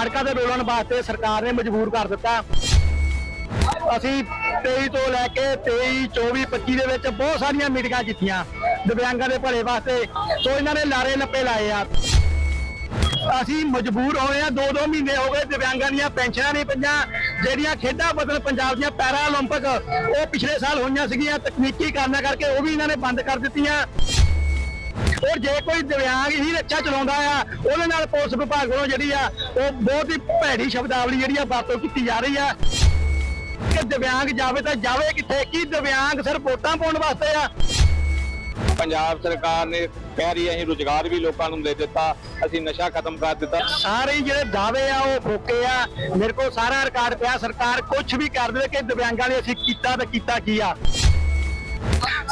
ਸੜਕਾਂ ਤੇ ਡੋਲਣ ਵਾਸਤੇ ਸਰਕਾਰ ਨੇ ਮਜਬੂਰ ਕਰ ਦਿੱਤਾ। ਅਸੀਂ 23 ਤੋਂ ਲੈ ਕੇ 23 24 25 ਦੇ ਵਿੱਚ ਬਹੁਤ ਸਾਰੀਆਂ ਮੀਟਿੰਗਾਂ ਕੀਤੀਆਂ। ਦਿਵਿਆਂਗਾਂ ਦੇ ਭਲੇ ਵਾਸਤੇ। ਸੋ ਇਹਨਾਂ ਨੇ ਲਾਰੇ ਲੱਪੇ ਲਾਏ ਆ। ਅਸੀਂ ਮਜਬੂਰ ਹੋਏ ਆ। 2-2 ਮਹੀਨੇ ਹੋ ਗਏ ਦਿਵਿਆਂਗਾਂ ਦੀਆਂ ਪੈਨਸ਼ਨਾਂ ਨਹੀਂ ਪਈਆਂ। ਜਿਹੜੀਆਂ ਖੇਡਾਂ ਬਦਲ ਪੰਜਾਬ ਦੀਆਂ ਪੈਰਾ ਓਲੰਪਿਕ ਉਹ ਪਿਛਲੇ ਸਾਲ ਹੋਈਆਂ ਸੀਗੀਆਂ। ਤਕਨੀਕੀ ਕਾਰਨਾਂ ਕਰਕੇ ਉਹ ਵੀ ਇਹਨਾਂ ਨੇ ਬੰਦ ਕਰ ਦਿੱਤੀਆਂ। ਔਰ ਜੇ ਕੋਈ ਦਿਵਿਆਂਗ ਹੀ ਰੱਖਿਆ ਚਲਾਉਂਦਾ ਆ ਉਹਦੇ ਨਾਲ ਪੁਲਿਸ ਵਿਭਾਗ ਵੱਲੋਂ ਜਿਹੜੀ ਆ ਉਹ ਬਹੁਤ ਹੀ ਭੈੜੀ ਸ਼ਬਦਾਵਲੀ ਜਿਹੜੀ ਆ ਵਰਤੋਂ ਕੀਤੀ ਜਾ ਰਹੀ ਆ। ਕਿ ਦਿਵਿਆਂਗ ਜਾਵੇ ਤਾਂ ਜਾਵੇ ਕਿੱਥੇ ਕੀ ਦਿਵਿਆਂਗ ਸਿਰਫ ਵੋਟਾਂ ਪਾਉਣ ਵਾਸਤੇ ਆ? ਪੰਜਾਬ ਸਰਕਾਰ ਨੇ ਕਹਿ ਰਹੀ ਹੈ ਅਸੀਂ ਰੁਜ਼ਗਾਰ ਵੀ ਲੋਕਾਂ ਨੂੰ ਦੇ ਦਿੱਤਾ ਅਸੀਂ ਨਸ਼ਾ ਖਤਮ ਕਰ ਦਿੱਤਾ। ਸਾਰੇ ਜਿਹੜੇ ਦਾਅਵੇ ਆ ਉਹ ਫੋਕੇ ਆ। ਮੇਰੇ ਕੋਲ ਸਾਰਾ ਰਿਕਾਰਡ ਪਿਆ ਸਰਕਾਰ ਕੁਝ ਵੀ ਕਰ ਦੇਵੇ ਕਿ ਦਿਵਿਆਂਗਾਂ ਲਈ ਅਸੀਂ ਕੀਤਾ ਤਾਂ ਕੀਤਾ ਕੀ ਆ?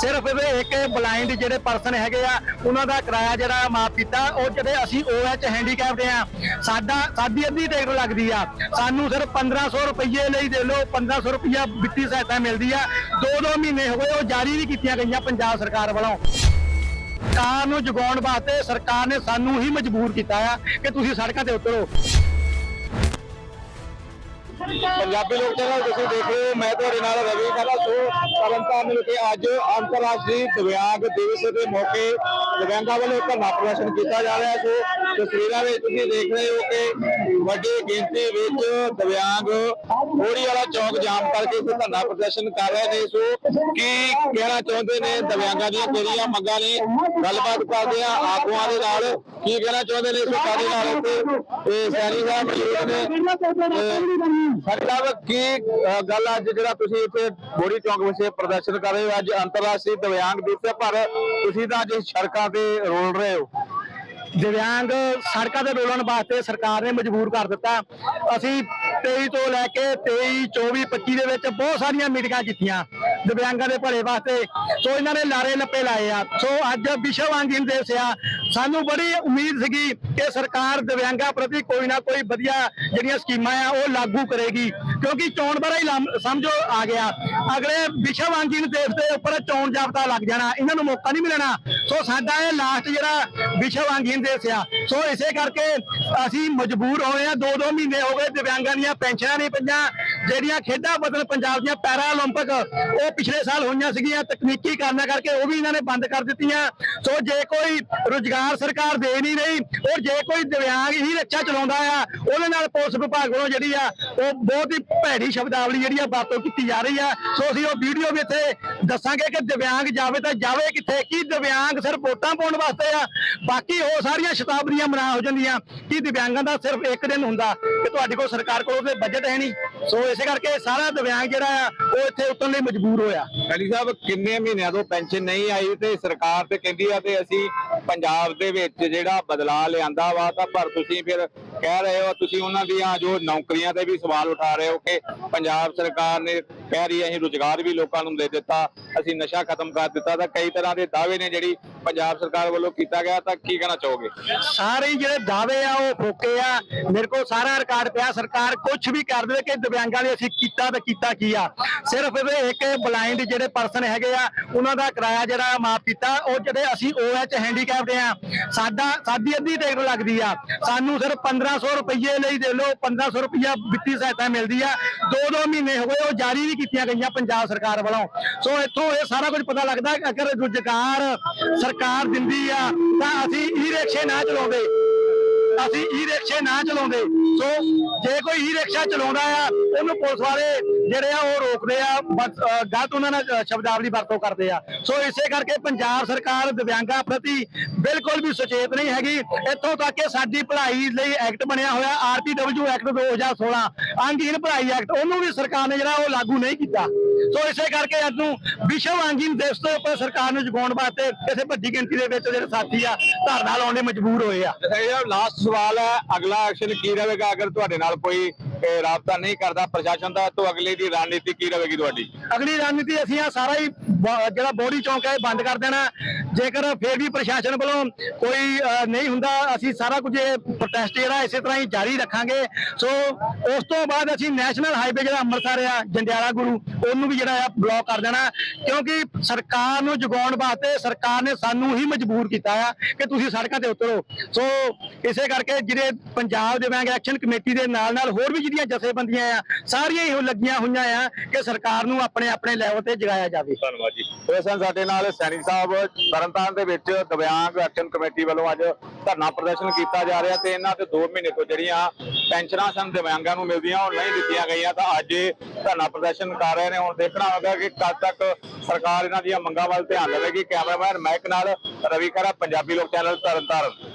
ਸਿਰਫ ਇਹਦੇ ਇੱਕ ਬਲਾਈਂਡ ਜਿਹੜੇ ਪਰਸਨ ਹੈਗੇ ਆ, ਉਹਨਾਂ ਦਾ ਕਿਰਾਇਆ ਜਿਹੜਾ ਮਾਫ ਕੀਤਾ, ਉਹ ਜਿਹੜੇ ਅਸੀਂ OH ਹੈਂਡੀਕੈਪ ਦੇ ਆ। ਸਾਡਾ, ਸਾਡੀ ਅੱਧੀ ਟਿਕਟ ਲੱਗਦੀ ਆ। ਸਾਨੂੰ ਸਿਰਫ 1500 ਰੁਪਏ ਲਈ ਦੇ ਲਓ 1500 ਰੁਪਇਆ ਵਿੱਤੀ ਸਹਾਇਤਾ ਮਿਲਦੀ ਆ। ਦੋ ਦੋ ਮਹੀਨੇ ਹੋ ਗਏ, ਉਹ ਜਾਰੀ ਵੀ ਕੀਤੀਆਂ ਗਈਆਂ ਪੰਜਾਬ ਸਰਕਾਰ ਵੱਲੋਂ। ਕਾਰ ਨੂੰ ਜਗਾਉਣ ਵਾਸਤੇ ਸਰਕਾਰ ਨੇ ਸਾਨੂੰ ਹੀ ਮਜਬੂਰ ਕੀਤਾ ਆ ਕਿ ਤੁਸੀਂ ਸੜਕਾਂ ਤੇ ਉਤਰੋ। ਪੰਜਾਬੀ ਲੋਕ ਚੈਨਲ ਤੁਸੀਂ ਦੇਖ ਰਹੇ ਹੋ, ਮੈਂ ਤੁਹਾਡੇ ਨਾਲ ਰਵੀ ਖਾਨਾ, ਸੋ ਤਰਨਤਾਰਨ ਵਿਖੇ ਅੱਜ ਅੰਤਰਰਾਸ਼ਟਰੀ ਦਿਵਿਆਂਗ ਦਿਵਸ ਦੇ ਮੌਕੇ ਦਿਵਿਆਂਗਾਂ ਵੱਲੋਂ ਧਰਨਾ ਪ੍ਰਦਰਸ਼ਨ ਕੀਤਾ ਜਾ ਰਿਹਾ ਸੋ। ਤਸਵੀਰਾਂ ਵਿੱਚ ਤੁਸੀਂ ਦੇਖ ਰਹੇ ਹੋ ਕਿ ਵੱਡੀ ਗਿਣਤੀ ਵਿੱਚ ਦਿਵਿਆਂਗ ਹੋੜੀ ਵਾਲਾ ਚੌਕ ਜਾਮ ਕਰਕੇ ਇੱਥੇ ਧਰਨਾ ਪ੍ਰਦਰਸ਼ਨ ਕਰ ਰਹੇ ਨੇ। ਸੋ ਕੀ ਕਹਿਣਾ ਚਾਹੁੰਦੇ ਨੇ ਦਿਵਿਆਂਗਾਂ ਦੀਆਂ, ਕਿਹੜੀਆਂ ਮੰਗਾਂ ਨੇ? ਗੱਲਬਾਤ ਕਰਦੇ ਆ ਆਗੂਆਂ ਦੇ ਨਾਲ। ਕੀ ਕਹਿਣਾ ਚਾਹੁੰਦੇ ਨੇ ਸੋ ਸਾਡੇ ਨਾਲ ਇੱਥੇ ਇਹ ਸੈਣੀ ਸਾਹਿਬ ਮੌਜੂਦ ਨੇ। ਸਾਡੇ ਕੀ ਗੱਲ ਅੱਜ ਜਿਹੜਾ ਤੁਸੀਂ ਇੱਥੇ ਹੋਰੀ ਚੌਂਕ ਵਿਖੇ ਪ੍ਰਦਰਸ਼ਨ ਕਰ ਰਹੇ ਹੋ? ਅੱਜ ਅੰਤਰਰਾਸ਼ਟਰੀ ਦਿਵਿਆਂਗ ਦਿਵਸ ਹੈ, ਪਰ ਤੁਸੀਂ ਤਾਂ ਅੱਜ ਸੜਕਾਂ ਤੇ ਰੋਲ ਰਹੇ ਹੋ? ਦਿਵਿਆਂਗ ਸੜਕਾਂ ਤੇ ਰੋਲਣ ਵਾਸਤੇ ਸਰਕਾਰ ਨੇ ਮਜਬੂਰ ਕਰ ਦਿੱਤਾ। ਅਸੀਂ 23 ਤੋਂ ਲੈ ਕੇ 23 24 25 ਦੇ ਵਿੱਚ ਬਹੁਤ ਸਾਰੀਆਂ ਮੀਟਿੰਗਾਂ ਕੀਤੀਆਂ ਦਿਵਿਆਂਗਾਂ ਦੇ ਭਲੇ ਵਾਸਤੇ। ਸੋ ਇਹਨਾਂ ਨੇ ਲਾਰੇ ਲੱਪੇ ਲਾਏ ਆ। ਸੋ ਅੱਜ ਵਿਸ਼ਵ ਅੰਗਹੀਨ ਦਿਵਸ ਆ। ਸਾਨੂੰ ਬੜੀ ਉਮੀਦ ਸੀਗੀ ਕਿ ਸਰਕਾਰ ਦਿਵਿਆਂਗਾਂ ਪ੍ਰਤੀ ਕੋਈ ਨਾ ਕੋਈ ਵਧੀਆ ਜਿਹੜੀਆਂ ਸਕੀਮਾਂ ਆ, ਉਹ ਲਾਗੂ ਕਰੇਗੀ। ਕਿਉਂਕਿ ਚੋਣ ਬਾਰੇ ਹੀ ਲੰਮ- ਸਮਝੋ, ਆ ਗਿਆ। ਅਗਲੇ ਵਿਸ਼ਵ ਅੰਗਹੀਨ ਦਿਵਸ ਦੇ ਉੱਪਰ ਚੋਣ ਜਾਬਤਾ ਲੱਗ ਜਾਣਾ। ਇਹਨਾਂ ਨੂੰ ਮੌਕਾ ਨਹੀਂ ਮਿਲਣਾ। ਸੋ ਸਾਡਾ ਇਹ ਲਾਸਟ ਜਿਹੜਾ ਵਿਸ਼ਵ ਅੰਗਹੀਨ ਦਿਵਸ ਆ ਸੋ ਇਸੇ ਕਰਕੇ ਅਸੀਂ ਮਜਬੂਰ ਹੋਏ ਆ ਦੋ ਦੋ ਮਹੀਨੇ ਹੋ ਗਏ ਦਿਵਿਆਂਗਾਂ ਦੀਆਂ ਪੈਨਸ਼ਨਾਂ ਨਹੀਂ ਪਈਆਂ ਜਿਹੜੀਆਂ ਖੇਡਾਂ ਬਦਲ ਪੰਜਾਬ ਦੀਆਂ ਪੈਰਾ 올림픽 ਉਹ ਪਿਛਲੇ ਸਾਲ ਹੋਈਆਂ ਸੀਗੀਆਂ ਤਕਨੀਕੀ ਕਾਰਨਾਂ ਕਰਕੇ ਉਹ ਵੀ ਇਹਨਾਂ ਨੇ ਬੰਦ ਕਰ ਦਿੱਤੀਆਂ ਸੋ ਜੇ ਕੋਈ ਰੁਜ਼ਗਾਰ ਸਰਕਾਰ ਦੇ ਨਹੀਂ ਰਹੀ ਔਰ ਜੇ ਕੋਈ ਦਿਵਿਆਂਗ ਹੀ ਰੱਖਿਆ ਚਲਾਉਂਦਾ ਆ ਉਹਦੇ ਨਾਲ ਪੁਲਿਸ ਵਿਭਾਗ ਵੱਲੋਂ ਜਿਹੜੀ ਆ ਉਹ ਬਹੁਤ ਹੀ ਭੈੜੀ ਸ਼ਬਦਾਵਲੀ ਜਿਹੜੀ ਆ ਵਰਤੋਂ ਕੀਤੀ ਜਾ ਰਹੀ ਆ ਸੋ ਅਸੀਂ ਉਹ ਵੀਡੀਓ ਵੀ ਇੱਥੇ ਦੱਸਾਂਗੇ ਕਿ ਦਿਵਿਆਂਗ ਜਾਵੇ ਤਾਂ ਜਾਵੇ ਕਿੱਥੇ ਕੀ ਦਿਵਿਆਂਗ ਸਿਰਫ ਵੋਟਾਂ ਪਾਉਣ ਵਾਸਤੇ ਆ। ਬਾਕੀ ਉਹ ਸਾਰੀਆਂ ਸ਼ਤਾਬਦੀਆਂ ਮਨਾ ਹੋ ਜਾਂਦੀਆਂ ਕਿ ਦਿਵਿਆਂਗਾਂ ਦਾ ਸਿਰਫ ਇੱਕ ਦਿਨ ਹੁੰਦਾ ਕਿ ਤੁਹਾਡੇ ਕੋਲ ਸਰਕਾਰ ਕੋਲ ਉਹਦੇ ਬਜਟ ਹੈ ਨਹੀਂ। ਸੋ ਇਸੇ ਕਰਕੇ ਸਾਰਾ ਦਿਵਿਆਂਗ ਜਿਹੜਾ ਆ, ਉਹ ਇੱਥੇ ਉਤਰਨ ਲਈ ਮਜਬੂਰ ਹੋਇਆ। ਅਲੀ ਸਾਹਿਬ, ਕਿੰਨੇ ਮਹੀਨਿਆਂ ਤੋਂ ਪੈਨਸ਼ਨ ਨਹੀਂ ਆਈ ਤੇ ਸਰਕਾਰ ਤੇ ਕਹਿੰਦੀ ਆ ਤੇ ਅਸੀਂ ਪੰਜਾਬ ਦੇ ਵਿੱਚ ਜਿਹੜਾ ਬਦਲਾਅ ਲਿਆਂਦਾ ਵਾ, ਤਾਂ ਪਰ ਤੁਸੀਂ ਫਿਰ ਕਹਿ ਰਹੇ ਹੋ, ਤੁਸੀਂ ਉਹਨਾਂ ਦੀਆਂ ਜੋ ਨੌਕਰੀਆਂ ਤੇ ਵੀ ਸਵਾਲ ਉਠਾ ਰਹੇ ਹੋ ਕਿ ਪੰਜਾਬ ਸਰਕਾਰ ਨੇ ਕਹਿ ਰਹੀ ਹੈ, ਅਸੀਂ ਰੁਜ਼ਗਾਰ ਵੀ ਲੋਕਾਂ ਨੂੰ ਦੇ ਦਿੱਤਾ, ਅਸੀਂ ਨਸ਼ਾ ਖਤਮ ਕਰ ਦਿੱਤਾ, ਤਾਂ ਕਈ ਤਰ੍ਹਾਂ ਦੇ ਦਾਅਵੇ ਨੇ ਜਿਹੜੀ ਪੰਜਾਬ ਸਰਕਾਰ ਵੱਲੋਂ ਕੀਤਾ ਗਿਆ, ਤਾਂ ਕੀ ਕਹਿਣਾ ਚਾਹੋਗੇ? ਸਾਰੇ ਜਿਹੜੇ ਦਾਅਵੇ ਆ, ਉਹ ਫੋਕੇ ਆ, ਮੇਰੇ ਕੋਲ ਸਾਰਾ ਰਿਕਾਰਡ ਪਿਆ, ਸਰਕਾਰ ਕੁਝ ਵੀ ਕਰ ਦੇਵੇ ਕਿ ਦਿਵਿਆਂਗਾਂ ਲਈ ਅਸੀਂ ਕੀਤਾ ਤੇ ਕੀਤਾ ਕੀ ਆ। ਸਿਰਫ ਇਹਦੇ ਇੱਕ ਬਲਾਈਂਡ ਜਿਹੜੇ ਪਰਸਨ ਹੈਗੇ ਆ, ਉਹਨਾਂ ਦਾ ਕਿਰਾਇਆ ਜਿਹੜਾ ਮਾਫ ਕੀਤਾ, ਉਹ ਜਿਹੜੇ ਅਸੀਂ OH ਹੈਂਡੀਕੈਪ ਦੇ ਆ। ਸਾਡਾ ਸਾਡੀ ਅੱਧੀ ਟਿਕਟ ਲੱਗਦੀ ਆ। ਸਾਨੂੰ ਸਿਰਫ 1500 ਰੁਪਏ ਲਈ ਦੇ ਲਓ। 1500 ਰੁਪਇਆ ਵਿੱਤੀ ਸਹਾਇਤਾ ਮਿਲਦੀ ਆ। ਦੋ ਦੋ ਮਹੀਨੇ ਹੋ ਗਏ, ਉਹ ਜਾਰੀ ਵੀ ਕੀਤੀਆਂ ਗਈਆਂ ਪੰਜਾਬ ਸਰਕਾਰ ਵੱਲੋਂ। ਸੋ ਇੱਥੋਂ ਇਹ ਸਾਰਾ ਕੁਝ ਪਤਾ ਲੱਗਦਾ ਅਗਰ ਰੁਜ਼ਗਾਰ ਸਰਕਾਰ ਦਿੰਦੀ ਆ, ਤਾਂ ਅਸੀਂ ਈ ਰਿਕਸ਼ੇ ਨਾ ਚਲਾਉਂਦੇ। ਅਸੀਂ ਈ ਰਿਕਸ਼ੇ ਨਾ ਚਲਾਉਂਦੇ। ਸੋ ਜੇ ਕੋਈ ਈ ਰਿਕਸ਼ਾ ਚਲਾਉਂਦਾ ਆ, ਉਹਨੂੰ ਪੁਲਿਸ ਵਾਲੇ ਜਿਹੜੇ ਆ, ਉਹ ਰੋਕਦੇ ਆ ਗਲਤ ਉਹਨਾਂ ਨਾਲ ਸ਼ਬਦਾਵਲੀ ਵਰਤੋਂ ਕਰਦੇ ਆ। ਸੋ ਇਸੇ ਕਰਕੇ ਪੰਜਾਬ ਸਰਕਾਰ ਦਿਵਿਆਂਗਾਂ ਪ੍ਰਤੀ ਬਿਲਕੁਲ ਵੀ ਸੁਚੇਤ ਨਹੀਂ ਹੈਗੀ। ਇੱਥੋਂ ਤੱਕ ਕਿ ਸਾਡੀ ਭਲਾਈ ਲਈ ਐਕਟ ਬਣਿਆ ਹੋਇਆ ਆਰਟੀਡਬਲਯੂ ਐਕਟ 2016 ਅੰਗਹੀਨ ਭਲਾਈ ਐਕਟ, ਉਹਨੂੰ ਵੀ ਸਰਕਾਰ ਨੇ ਜਿਹੜਾ ਉਹ ਲਾਗੂ ਨਹੀਂ ਕੀਤਾ। ਸੋ ਇਸੇ ਕਰਕੇ ਅੱਜ ਨੂੰ ਵਿਸ਼ਵ ਅੰਗਹੀਨ ਦਿਵਸ ਤੋਂ ਉੱਪਰ ਸਰਕਾਰ ਨੂੰ ਜਗਾਉਣ ਵਾਸਤੇ ਕਿਸੇ ਵੱਡੀ ਗਿਣਤੀ ਦੇ ਵਿੱਚ ਜਿਹੜੇ ਸਾਥੀ ਆ, ਧਰਨਾ ਲਾਉਣ ਲਈ ਮਜਬੂਰ ਹੋਏ ਆ। ਇਹ ਲਾਸਟ ਸਵਾਲ ਹੈ, ਅਗਲਾ ਐਕਸ਼ਨ ਕੀ ਰਹੇਗਾ ਅਗਰ ਤੁਹਾਡੇ ਨਾਲ ਕੋਈ ਇਹ ਰਾਬਤਾ ਨਹੀਂ ਕਰਦਾ ਪ੍ਰਸ਼ਾਸਨ ਦਾ ਤਾਂ ਅਗਲੇ ਦੀ ਰਣਨੀਤੀ ਕੀ ਰਹੇਗੀ ਤੁਹਾਡੀ? ਅਗਲੀ ਰਣਨੀਤੀ ਅਸੀਂ ਆ ਸਾਰਾ ਹੀ ਬ- ਜਿਹੜਾ ਬੋਡੀ ਚੌਂਕ ਹੈ ਇਹ ਬੰਦ ਕਰ ਦੇਣਾ। ਜੇਕਰ ਫਿਰ ਵੀ ਪ੍ਰਸ਼ਾਸਨ ਵੱਲੋਂ ਕੋਈ ਅ, ਨਹੀਂ ਹੁੰਦਾ ਅਸੀਂ ਸਾਰਾ ਕੁਝ ਇਹ ਪ੍ਰੋਟੈਸਟ ਜਿਹੜਾ ਇਸੇ ਤਰ੍ਹਾਂ ਹੀ ਜਾਰੀ ਰੱਖਾਂਗੇ। ਸੋ ਉਸ ਤੋਂ ਬਾਅਦ ਅਸੀਂ ਨੈਸ਼ਨਲ ਹਾਈਵੇ ਜਿਹੜਾ ਅੰਮ੍ਰਿਤਸਰ ਆ ਜੰਡਿਆਲਾ ਗੁਰੂ ਉਹਨੂੰ ਵੀ ਜਿਹੜਾ ਆ ਬਲੌਕ ਕਰ ਦੇਣਾ। ਕਿਉਂਕਿ ਸਰਕਾਰ ਨੂੰ ਜਗਾਉਣ ਵਾਸਤੇ ਸਰਕਾਰ ਨੇ ਸਾਨੂੰ ਹੀ ਮਜਬੂਰ ਕੀਤਾ ਆ ਕਿ ਤੁਸੀਂ ਸੜਕਾਂ ਤੇ ਉਤਰੋ। ਸੋ ਇਸੇ ਕਰਕੇ ਜਿਹੜੇ ਪੰਜਾਬ ਦੇ ਬੈਂਕ ਐਕਸ਼ਨ ਕਮੇਟੀ ਦੇ ਨਾਲ ਨਾਲ ਹੋਰ ਵੀ ਜਿਹੜੀਆਂ ਜਥੇਬੰਦੀਆਂ ਆ ਸਾਰੀਆਂ ਹੀ ਉਹ ਲੱਗੀਆਂ ਹੋਈਆਂ ਆ ਕਿ ਸਰਕਾਰ ਨੂੰ ਆਪਣੇ ਆਪਣੇ ਲੈਵਲ ਤੇ ਜਗਾਇਆ ਜਾਵੇ। ਧੰਨਵਾਦ ਜੀ। ਇਹ ਸਨ ਸਾਡੇ ਨਾਲ ਸੈਣੀ ਸਾਹਿਬ ਤਰਨਤਾਰਨ ਦੇ ਵਿੱਚ ਦਿਵਿਆਂਗ ਐਕਸ਼ਨ ਕਮੇਟੀ ਵੱਲੋਂ ਅੱਜ ਧਰਨਾ ਪ੍ਰਦਰਸ਼ਨ ਕੀਤਾ ਜਾ ਰਿਹਾ ਤੇ ਇਹਨਾਂ ਤੇ 2 ਮਹੀਨੇ ਤੋਂ ਜਿਹੜੀਆਂ ਪੈਨਸ਼ਨਾਂ ਸਨ ਦਿਵਿਆਂਗਾਂ ਨੂੰ ਮਿਲਦੀਆਂ ਉਹ ਨਹੀਂ ਦਿੱਤੀਆਂ ਗਈਆਂ ਤਾਂ ਅੱਜ ਇਹ ਧਰਨਾ ਪ੍ਰਦਰਸ਼ਨ ਕਰ ਰਹੇ ਨੇ। ਹੁਣ ਦੇਖਣਾ ਹੋਗਾ ਕਿ ਕਦ ਤੱਕ ਸਰਕਾਰ ਇਹਨਾਂ ਦੀਆਂ ਮੰਗਾਂ ਵੱਲ ਧਿਆਨ ਦੇਵੇਗੀ। ਕੈਮਰਾਮੈਨ ਮੈਕ ਨਾਲ ਰਵੀ ਖਰਾ ਪੰਜਾਬੀ ਲੋਕ ਚੈਨਲ ਤਰਨਤਾਰਨ।